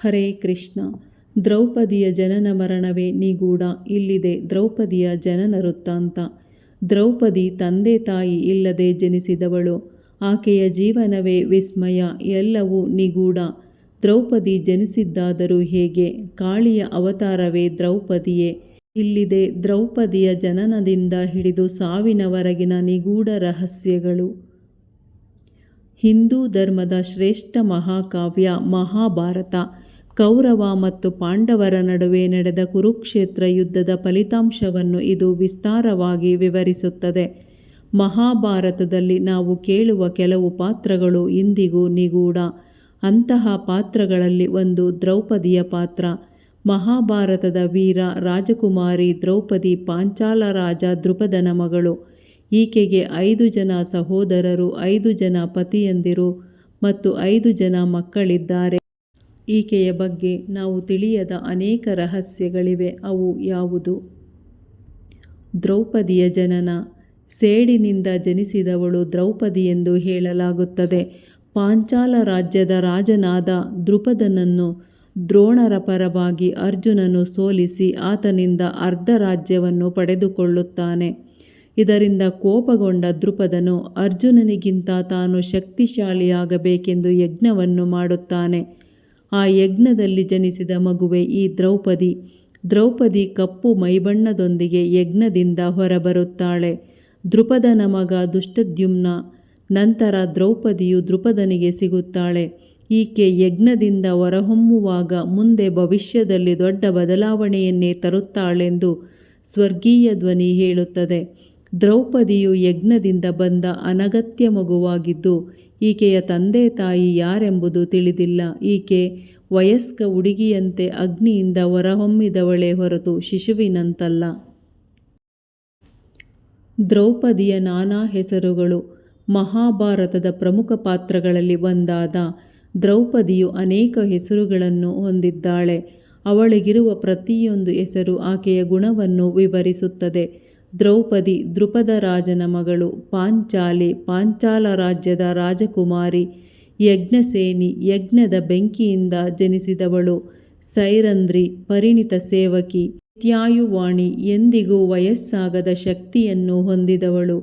ಹರೇ ಕೃಷ್ಣ, ದ್ರೌಪದಿಯ ಜನನ ಮರಣವೇ ನಿಗೂಢ ಇಲ್ಲಿದೆ ದ್ರೌಪದಿಯ ಜನನ ವೃತ್ತಾಂತ. ದ್ರೌಪದಿ ತಂದೆ ತಾಯಿ ಇಲ್ಲದೆ ಜನಿಸಿದವಳು, ಆಕೆಯ ಜೀವನವೇ ವಿಸ್ಮಯ, ಎಲ್ಲವೂ ನಿಗೂಢ ದ್ರೌಪದಿ ಜನಿಸಿದ್ದಾದರೂ ಹೇಗೆ, ಕಾಳಿಯ ಅವತಾರವೇ ದ್ರೌಪದಿಯೇ. ಇಲ್ಲಿದೆ ದ್ರೌಪದಿಯ ಜನನದಿಂದ ಹಿಡಿದು ಸಾವಿನವರೆಗಿನ ನಿಗೂಢ ರಹಸ್ಯಗಳು. ಹಿಂದೂ ಧರ್ಮದ ಶ್ರೇಷ್ಠ ಮಹಾಕಾವ್ಯ ಮಹಾಭಾರತ. ಕೌರವ ಮತ್ತು ಪಾಂಡವರ ನಡುವೆ ನಡೆದ ಕುರುಕ್ಷೇತ್ರ ಯುದ್ಧದ ಫಲಿತಾಂಶವನ್ನು ಇದು ವಿಸ್ತಾರವಾಗಿ ವಿವರಿಸುತ್ತದೆ. ಮಹಾಭಾರತದಲ್ಲಿ ನಾವು ಕೇಳುವ ಕೆಲವು ಪಾತ್ರಗಳು ಇಂದಿಗೂ ನಿಗೂಢ. ಅಂತಹ ಪಾತ್ರಗಳಲ್ಲಿ ಒಂದು ದ್ರೌಪದಿಯ ಪಾತ್ರ. ಮಹಾಭಾರತದ ವೀರ ರಾಜಕುಮಾರಿ ದ್ರೌಪದಿ ಪಾಂಚಾಲ ರಾಜ ಮಗಳು. ಈಕೆಗೆ ಐದು ಜನ ಸಹೋದರರು, ಐದು ಜನ ಪತಿಯಂದಿರು ಮತ್ತು ಐದು ಜನ ಮಕ್ಕಳಿದ್ದಾರೆ. ಈಕೆಯ ಬಗ್ಗೆ ನಾವು ತಿಳಿಯದ ಅನೇಕ ರಹಸ್ಯಗಳಿವೆ. ಅವು ಯಾವುದು? ದ್ರೌಪದಿಯ ಜನನ. ಸೇಡಿನಿಂದ ಜನಿಸಿದವಳು ದ್ರೌಪದಿ ಎಂದು ಹೇಳಲಾಗುತ್ತದೆ. ಪಾಂಚಾಲ ರಾಜ್ಯದ ರಾಜನಾದ ದೃಪದನನ್ನು ದ್ರೋಣರ ಪರವಾಗಿ ಅರ್ಜುನನು ಸೋಲಿಸಿ ಆತನಿಂದ ಅರ್ಧ ರಾಜ್ಯವನ್ನು ಪಡೆದುಕೊಳ್ಳುತ್ತಾನೆ. ಇದರಿಂದ ಕೋಪಗೊಂಡ ದೃಪದನು ಅರ್ಜುನನಿಗಿಂತ ತಾನು ಶಕ್ತಿಶಾಲಿಯಾಗಬೇಕೆಂದು ಯಜ್ಞವನ್ನು ಮಾಡುತ್ತಾನೆ. ಆ ಯಜ್ಞದಲ್ಲಿ ಜನಿಸಿದ ಮಗುವೆ ಈ ದ್ರೌಪದಿ. ದ್ರೌಪದಿ ಕಪ್ಪು ಮೈಬಣ್ಣದೊಂದಿಗೆ ಯಜ್ಞದಿಂದ ಹೊರಬರುತ್ತಾಳೆ. ದೃಪದನ ಮಗ ದುಷ್ಟದ್ಯುಮ್ನ. ನಂತರ ದ್ರೌಪದಿಯು ದೃಪದನಿಗೆ ಸಿಗುತ್ತಾಳೆ. ಈಕೆ ಯಜ್ಞದಿಂದ ಹೊರಹೊಮ್ಮುವಾಗ ಮುಂದೆ ಭವಿಷ್ಯದಲ್ಲಿ ದೊಡ್ಡ ಬದಲಾವಣೆಯನ್ನೇ ತರುತ್ತಾಳೆಂದು ಸ್ವರ್ಗೀಯ ಧ್ವನಿ ಹೇಳುತ್ತದೆ. ದ್ರೌಪದಿಯು ಯಜ್ಞದಿಂದ ಬಂದ ಅನಗತ್ಯ ಮಗುವಾಗಿದ್ದು, ಈಕೆಯ ತಂದೆ ತಾಯಿ ಯಾರೆಂಬುದು ತಿಳಿದಿಲ್ಲ. ಈಕೆ ವಯಸ್ಕ ಹುಡುಗಿಯಂತೆ ಅಗ್ನಿಯಿಂದ ಹೊರಹೊಮ್ಮಿದವಳೇ ಹೊರತು ಶಿಶುವಿನಂತಲ್ಲ. ದ್ರೌಪದಿಯ ನಾನಾ ಹೆಸರುಗಳು ಮಹಾಭಾರತದ ಪ್ರಮುಖ ಪಾತ್ರಗಳಲ್ಲಿ ಒಂದಾದ ದ್ರೌಪದಿಯು ಅನೇಕ ಹೆಸರುಗಳನ್ನು ಹೊಂದಿದ್ದಾಳೆ. ಅವಳಿಗಿರುವ ಪ್ರತಿಯೊಂದು ಹೆಸರು ಆಕೆಯ ಗುಣವನ್ನು ವಿವರಿಸುತ್ತದೆ. ದ್ರೌಪದಿ, ದ್ರುಪದ ರಾಜನ ಮಗಳು ಪಾಂಚಾಲಿ, ಪಾಂಚಾಲ ರಾಜ್ಯದ ರಾಜಕುಮಾರಿ ಯಜ್ಞಸೇನಿ ಯಜ್ಞದ ಬೆಂಕಿಯಿಂದ ಜನಿಸಿದವಳು ಸೈರಂದ್ರಿ ಪರಿಣಿತ ಸೇವಕಿ, ತ್ಯಾಯುವಾಣಿ, ಎಂದಿಗೂ ವಯಸ್ಸಾಗದ ಶಕ್ತಿಯನ್ನು ಹೊಂದಿದವಳು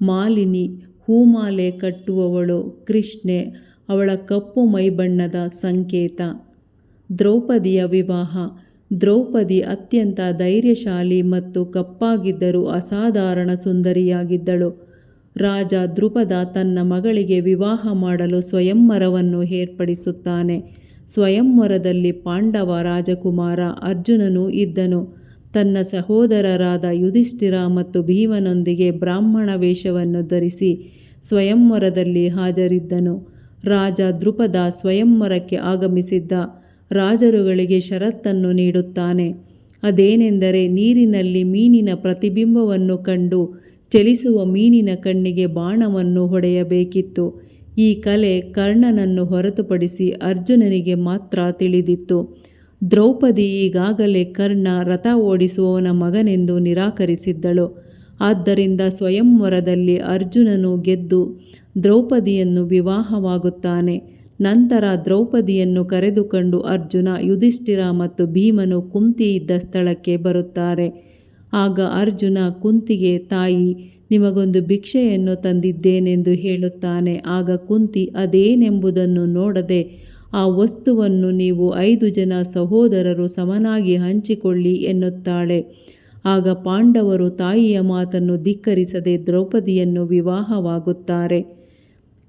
ಮಾಲಿನಿ, ಹೂಮಾಲೆ ಕಟ್ಟುವವಳು ಕೃಷ್ಣೆ, ಅವಳ ಕಪ್ಪು ಮೈಬಣ್ಣದ ಸಂಕೇತ. ದ್ರೌಪದಿಯ ವಿವಾಹ ದ್ರೌಪದಿ ಅತ್ಯಂತ ಧೈರ್ಯಶಾಲಿ ಮತ್ತು ಕಪ್ಪಾಗಿದ್ದರೂ ಅಸಾಧಾರಣ ಸುಂದರಿಯಾಗಿದ್ದಳು. ರಾಜ ದ್ರುಪದ ತನ್ನ ಮಗಳಿಗೆ ವಿವಾಹ ಮಾಡಲು ಸ್ವಯಂವರವನ್ನು ಏರ್ಪಡಿಸುತ್ತಾನೆ. ಸ್ವಯಂವರದಲ್ಲಿ ಪಾಂಡವ ರಾಜಕುಮಾರ ಅರ್ಜುನನೂ ಇದ್ದನು. ತನ್ನ ಸಹೋದರರಾದ ಯುಧಿಷ್ಠಿರ ಮತ್ತು ಭೀಮನೊಂದಿಗೆ ಬ್ರಾಹ್ಮಣ ವೇಷವನ್ನು ಧರಿಸಿ ಸ್ವಯಂವರದಲ್ಲಿ ಹಾಜರಿದ್ದನು. ರಾಜ ದ್ರುಪದ ಸ್ವಯಂವರಕ್ಕೆ ಆಗಮಿಸಿದ್ದ ರಾಜರುಗಳಿಗೆ ಷರತ್ತನ್ನು ನೀಡುತ್ತಾನೆ. ಅದೇನೆಂದರೆ ನೀರಿನಲ್ಲಿ ಮೀನಿನ ಪ್ರತಿಬಿಂಬವನ್ನು ಕಂಡು ಚಲಿಸುವ ಮೀನಿನ ಕಣ್ಣಿಗೆ ಬಾಣವನ್ನು ಹೊಡೆಯಬೇಕಿತ್ತು. ಈ ಕಲೆ ಕರ್ಣನನ್ನು ಹೊರತುಪಡಿಸಿ ಅರ್ಜುನನಿಗೆ ಮಾತ್ರ ತಿಳಿದಿತ್ತು. ದ್ರೌಪದಿ ಈಗಾಗಲೇ ಕರ್ಣ ರಥ ಓಡಿಸುವವನ ಮಗನೆಂದು ನಿರಾಕರಿಸಿದ್ದಳು. ಆದ್ದರಿಂದ ಸ್ವಯಂವರದಲ್ಲಿ ಅರ್ಜುನನು ಗೆದ್ದು ದ್ರೌಪದಿಯನ್ನು ವಿವಾಹವಾಗುತ್ತಾನೆ. ನಂತರ ದ್ರೌಪದಿಯನ್ನು ಕರೆದುಕೊಂಡು ಅರ್ಜುನ, ಯುಧಿಷ್ಠಿರ ಮತ್ತು ಭೀಮನು ಕುಂತಿ ಇದ್ದ ಸ್ಥಳಕ್ಕೆ ಬರುತ್ತಾರೆ. ಆಗ ಅರ್ಜುನ, ಕುಂತಿಗೆ, ತಾಯಿ, ನಿಮಗೊಂದು ಭಿಕ್ಷೆಯನ್ನು ತಂದಿದ್ದೇನೆಂದು ಹೇಳುತ್ತಾನೆ. ಆಗ ಕುಂತಿ, ಅದೇನೆಂಬುದನ್ನು ನೋಡದೆ ಆ ವಸ್ತುವನ್ನು ನೀವು ಐದು ಜನ ಸಹೋದರರು ಸಮನಾಗಿ ಹಂಚಿಕೊಳ್ಳಿ ಎನ್ನುತ್ತಾಳೆ. ಆಗ ಪಾಂಡವರು ತಾಯಿಯ ಮಾತನ್ನು ಧಿಕ್ಕರಿಸದೆ ದ್ರೌಪದಿಯನ್ನು ವಿವಾಹವಾಗುತ್ತಾರೆ.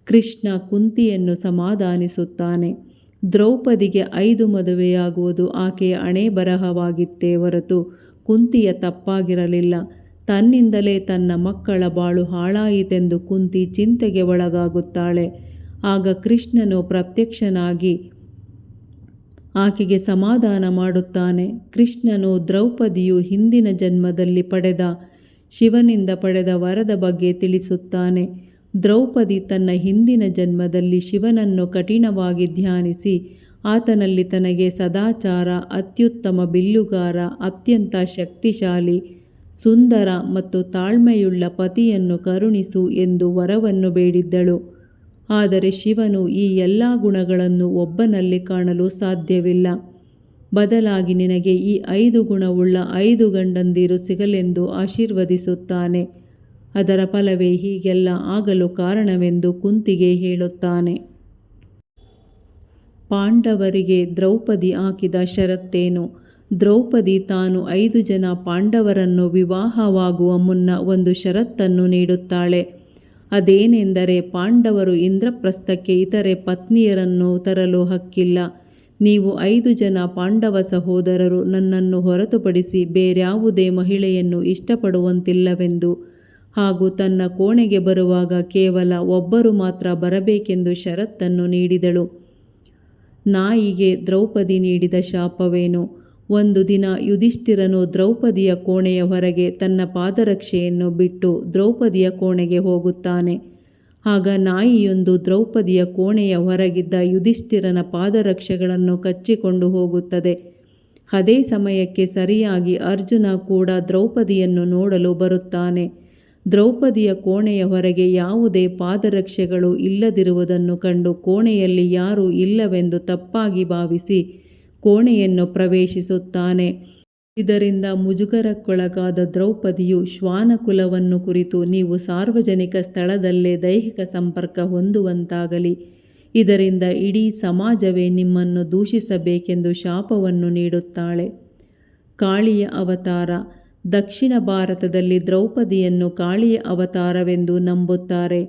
ಕೃಷ್ಣ ಕುಂತಿಯನ್ನು ಸಮಾಧಾನಿಸುತ್ತಾನೆ. ದ್ರೌಪದಿಗೆ ಐದು ಮದುವೆಯಾಗುವುದು ಆಕೆಯ ಹಣೆ ಬರಹವಾಗಿತ್ತೇ ಹೊರತು ಕುಂತಿಯ ತಪ್ಪಾಗಿರಲಿಲ್ಲ. ತನ್ನಿಂದಲೇ ತನ್ನ ಮಕ್ಕಳ ಬಾಳು ಹಾಳಾಯಿತೆಂದು ಕುಂತಿ ಚಿಂತೆಗೆ ಒಳಗಾಗುತ್ತಾಳೆ. ಆಗ ಕೃಷ್ಣನು ಪ್ರತ್ಯಕ್ಷನಾಗಿ ಆಕೆಗೆ ಸಮಾಧಾನ ಮಾಡುತ್ತಾನೆ. ಕೃಷ್ಣನು ದ್ರೌಪದಿಯು ಹಿಂದಿನ ಜನ್ಮದಲ್ಲಿ ಪಡೆದ ಶಿವನಿಂದ ಪಡೆದ ವರದ ಬಗ್ಗೆ ತಿಳಿಸುತ್ತಾನೆ. ದ್ರೌಪದಿ ತನ್ನ ಹಿಂದಿನ ಜನ್ಮದಲ್ಲಿ ಶಿವನನ್ನು ಕಠಿಣವಾಗಿ ಧ್ಯಾನಿಸಿ, ಆತನಲ್ಲಿ ತನಗೆ ಸದಾಚಾರ, ಅತ್ಯುತ್ತಮ ಬಿಲ್ಲುಗಾರ, ಅತ್ಯಂತ ಶಕ್ತಿಶಾಲಿ, ಸುಂದರ ಮತ್ತು ತಾಳ್ಮೆಯುಳ್ಳ ಪತಿಯನ್ನು ಕರುಣಿಸು ಎಂದು ವರವನ್ನು ಬೇಡಿದ್ದಳು. ಆದರೆ ಶಿವನು ಈ ಎಲ್ಲ ಗುಣಗಳನ್ನು ಒಬ್ಬನಲ್ಲಿ ಕಾಣಲು ಸಾಧ್ಯವಿಲ್ಲ. ಬದಲಾಗಿ ನಿನಗೆ ಈ ಐದು ಗುಣವುಳ್ಳ ಐದು ಗಂಡಂದಿರು ಸಿಗಲೆಂದು ಆಶೀರ್ವದಿಸುತ್ತಾನೆ. ಅದರ ಫಲವೇ ಹೀಗೆಲ್ಲ ಆಗಲು ಕಾರಣವೆಂದು ಕುಂತಿಗೆ ಹೇಳುತ್ತಾನೆ. ಪಾಂಡವರಿಗೆ ದ್ರೌಪದಿ ಹಾಕಿದ ಷರತ್ತೇನು? ದ್ರೌಪದಿ ತಾನು ಐದು ಜನ ಪಾಂಡವರನ್ನು ವಿವಾಹವಾಗುವ ಮುನ್ನ ಒಂದು ಷರತ್ತನ್ನು ನೀಡುತ್ತಾಳೆ. ಅದೇನೆಂದರೆ ಪಾಂಡವರು ಇಂದ್ರಪ್ರಸ್ಥಕ್ಕೆ ಇತರೆ ಪತ್ನಿಯರನ್ನು ತರಲು ಹಕ್ಕಿಲ್ಲ. ನೀವು ಐದು ಜನ ಪಾಂಡವ ಸಹೋದರರು ನನ್ನನ್ನು ಹೊರತುಪಡಿಸಿ ಬೇರ್ಯಾವುದೇ ಮಹಿಳೆಯನ್ನು ಇಷ್ಟಪಡುವಂತಿಲ್ಲವೆಂದು ಹಾಗೂ ತನ್ನ ಕೋಣೆಗೆ ಬರುವಾಗ ಕೇವಲ ಒಬ್ಬರು ಮಾತ್ರ ಬರಬೇಕೆಂದು ಷರತ್ತನ್ನು ನೀಡಿದಳು. ನಾಯಿಗೆ ದ್ರೌಪದಿ ನೀಡಿದ ಶಾಪವೇನು? ಒಂದು ದಿನ ಯುಧಿಷ್ಠಿರನು ದ್ರೌಪದಿಯ ಕೋಣೆಯ ಹೊರಗೆ ತನ್ನ ಪಾದರಕ್ಷೆಯನ್ನು ಬಿಟ್ಟು ದ್ರೌಪದಿಯ ಕೋಣೆಗೆ ಹೋಗುತ್ತಾನೆ. ಆಗ ನಾಯಿಯೊಂದು ದ್ರೌಪದಿಯ ಕೋಣೆಯ ಹೊರಗಿದ್ದ ಯುಧಿಷ್ಠಿರನ ಪಾದರಕ್ಷೆಗಳನ್ನು ಕಚ್ಚಿಕೊಂಡು ಹೋಗುತ್ತದೆ. ಅದೇ ಸಮಯಕ್ಕೆ ಸರಿಯಾಗಿ ಅರ್ಜುನ ಕೂಡ ದ್ರೌಪದಿಯನ್ನು ನೋಡಲು ಬರುತ್ತಾನೆ. ದ್ರೌಪದಿಯ ಕೋಣೆಯ ಹೊರಗೆ ಯಾವುದೇ ಪಾದರಕ್ಷೆಗಳು ಇಲ್ಲದಿರುವುದನ್ನು ಕಂಡು ಕೋಣೆಯಲ್ಲಿ ಯಾರೂ ಇಲ್ಲವೆಂದು ತಪ್ಪಾಗಿ ಭಾವಿಸಿ ಕೋಣೆಯನ್ನು ಪ್ರವೇಶಿಸುತ್ತಾನೆ. ಇದರಿಂದ ಮುಜುಗರಕ್ಕೊಳಗಾದ ದ್ರೌಪದಿಯು ಶ್ವಾನಕುಲವನ್ನು ಕುರಿತು ನೀವು ಸಾರ್ವಜನಿಕ ಸ್ಥಳದಲ್ಲೇ ದೈಹಿಕ ಸಂಪರ್ಕ ಹೊಂದುವಂತಾಗಲಿ. ಇದರಿಂದ ಇಡೀ ಸಮಾಜವೇ ನಿಮ್ಮನ್ನು ದೂಷಿಸಬೇಕೆಂದು ಶಾಪವನ್ನು ನೀಡುತ್ತಾಳೆ. ಕಾಳಿಯ ಅವತಾರ ದಕ್ಷಿಣ ಭಾರತದಲ್ಲಿ ದ್ರೌಪದಿಯನ್ನು ಕಾಳಿಯ ಅವತಾರವೆಂದು ನಂಬುತ್ತಾರೆ.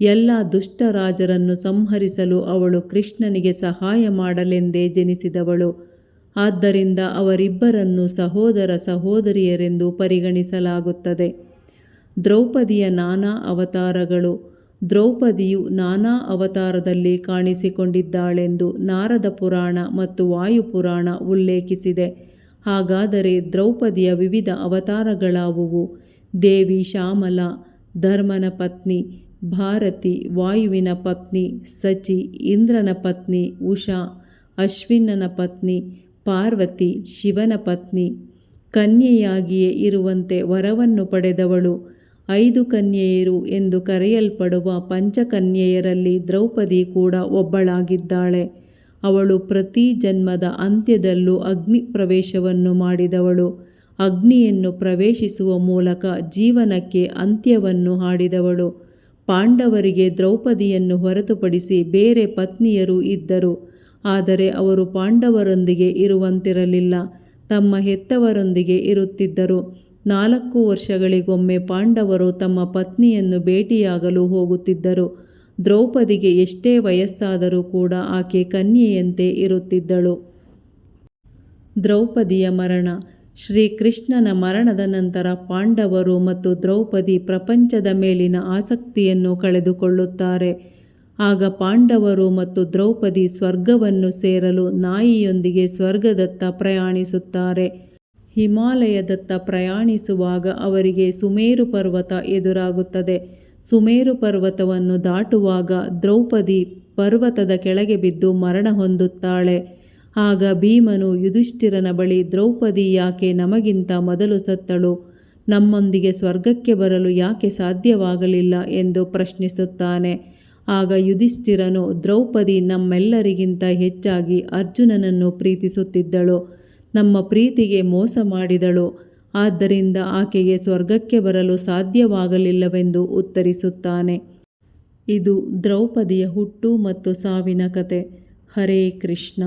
ಎಲ್ಲ ದುಷ್ಟ ರಾಜರನ್ನು ಸಂಹರಿಸಲು ಅವಳು ಕೃಷ್ಣನಿಗೆ ಸಹಾಯ ಮಾಡಲೆಂದೇ ಜನಿಸಿದವಳು. ಆದ್ದರಿಂದ ಅವರಿಬ್ಬರನ್ನು ಸಹೋದರ ಸಹೋದರಿಯರೆಂದು ಪರಿಗಣಿಸಲಾಗುತ್ತದೆ. ದ್ರೌಪದಿಯ ನಾನಾ ಅವತಾರಗಳು. ದ್ರೌಪದಿಯು ನಾನಾ ಅವತಾರದಲ್ಲಿ ಕಾಣಿಸಿಕೊಂಡಿದ್ದಾಳೆಂದು ನಾರದ ಪುರಾಣ ಮತ್ತು ವಾಯುಪುರಾಣ ಉಲ್ಲೇಖಿಸಿದೆ. ಹಾಗಾದರೆ ದ್ರೌಪದಿಯ ವಿವಿಧ ಅವತಾರಗಳಾವುವು? ದೇವಿ, ಶ್ಯಾಮಲ, ಧರ್ಮನ ಪತ್ನಿ, ಭಾರತಿ, ವಾಯುವಿನ ಪತ್ನಿ, ಸಚಿ, ಇಂದ್ರನ ಪತ್ನಿ, ಉಷಾ, ಅಶ್ವಿನನ ಪತ್ನಿ, ಪಾರ್ವತಿ, ಶಿವನ ಪತ್ನಿ. ಕನ್ಯೆಯಾಗಿಯೇ ಇರುವಂತೆ ವರವನ್ನು ಪಡೆದವಳು ಐದು ಕನ್ಯೆಯರು ಎಂದು ಕರೆಯಲ್ಪಡುವ ಪಂಚಕನ್ಯೆಯರಲ್ಲಿ ದ್ರೌಪದಿ ಕೂಡ ಒಬ್ಬಳಾಗಿದ್ದಾಳೆ. ಅವಳು ಪ್ರತಿ ಜನ್ಮದ ಅಂತ್ಯದಲ್ಲೂ ಅಗ್ನಿ ಪ್ರವೇಶವನ್ನು ಮಾಡಿದವಳು. ಅಗ್ನಿಯನ್ನು ಪ್ರವೇಶಿಸುವ ಮೂಲಕ ಜೀವನಕ್ಕೆ ಅಂತ್ಯವನ್ನು ಹಾಡಿದವಳು. ಪಾಂಡವರಿಗೆ ದ್ರೌಪದಿಯನ್ನು ಹೊರತುಪಡಿಸಿ ಬೇರೆ ಪತ್ನಿಯರು ಇದ್ದರು. ಆದರೆ ಅವರು ಪಾಂಡವರೊಂದಿಗೆ ಇರುವಂತಿರಲಿಲ್ಲ. ತಮ್ಮ ಹೆತ್ತವರೊಂದಿಗೆ ಇರುತ್ತಿದ್ದರು. ನಾಲ್ಕು ವರ್ಷಗಳಿಗೊಮ್ಮೆ ಪಾಂಡವರು ತಮ್ಮ ಪತ್ನಿಯನ್ನು ಭೇಟಿಯಾಗಲು ಹೋಗುತ್ತಿದ್ದರು. ದ್ರೌಪದಿಗೆ ಎಷ್ಟೇ ವಯಸ್ಸಾದರೂ ಕೂಡ ಆಕೆ ಕನ್ಯೆಯಂತೆ ಇರುತ್ತಿದ್ದಳು. ದ್ರೌಪದಿಯ ಮರಣ. ಶ್ರೀಕೃಷ್ಣನ ಮರಣದ ನಂತರ ಪಾಂಡವರು ಮತ್ತು ದ್ರೌಪದಿ ಪ್ರಪಂಚದ ಮೇಲಿನ ಆಸಕ್ತಿಯನ್ನು ಕಳೆದುಕೊಳ್ಳುತ್ತಾರೆ. ಆಗ ಪಾಂಡವರು ಮತ್ತು ದ್ರೌಪದಿ ಸ್ವರ್ಗವನ್ನು ಸೇರಲು ನಾಯಿಯೊಂದಿಗೆ ಸ್ವರ್ಗದತ್ತ ಪ್ರಯಾಣಿಸುತ್ತಾರೆ. ಹಿಮಾಲಯದತ್ತ ಪ್ರಯಾಣಿಸುವಾಗ ಅವರಿಗೆ ಸುಮೇರು ಪರ್ವತ ಎದುರಾಗುತ್ತದೆ. ಸುಮೇರು ಪರ್ವತವನ್ನು ದಾಟುವಾಗ ದ್ರೌಪದಿ ಪರ್ವತದ ಕೆಳಗೆ ಬಿದ್ದು ಮರಣ ಹೊಂದುತ್ತಾಳೆ. ಆಗ ಭೀಮನು ಯುಧಿಷ್ಠಿರನ ಬಳಿ, ದ್ರೌಪದಿ ಯಾಕೆ ನಮಗಿಂತ ಮೊದಲು ಸತ್ತಳು? ನಮ್ಮೊಂದಿಗೆ ಸ್ವರ್ಗಕ್ಕೆ ಬರಲು ಯಾಕೆ ಸಾಧ್ಯವಾಗಲಿಲ್ಲ? ಎಂದು ಪ್ರಶ್ನಿಸುತ್ತಾನೆ. ಆಗ ಯುಧಿಷ್ಠಿರನು, ದ್ರೌಪದಿ ನಮ್ಮೆಲ್ಲರಿಗಿಂತ ಹೆಚ್ಚಾಗಿ ಅರ್ಜುನನನ್ನು ಪ್ರೀತಿಸುತ್ತಿದ್ದಳು. ನಮ್ಮ ಪ್ರೀತಿಗೆ ಮೋಸ ಮಾಡಿದಳು. ಆದ್ದರಿಂದ ಆಕೆಗೆ ಸ್ವರ್ಗಕ್ಕೆ ಬರಲು ಸಾಧ್ಯವಾಗಲಿಲ್ಲವೆಂದು ಉತ್ತರಿಸುತ್ತಾನೆ. ಇದು ದ್ರೌಪದಿಯ ಹುಟ್ಟು ಮತ್ತು ಸಾವಿನ ಕತೆ. ಹರೇ ಕೃಷ್ಣ.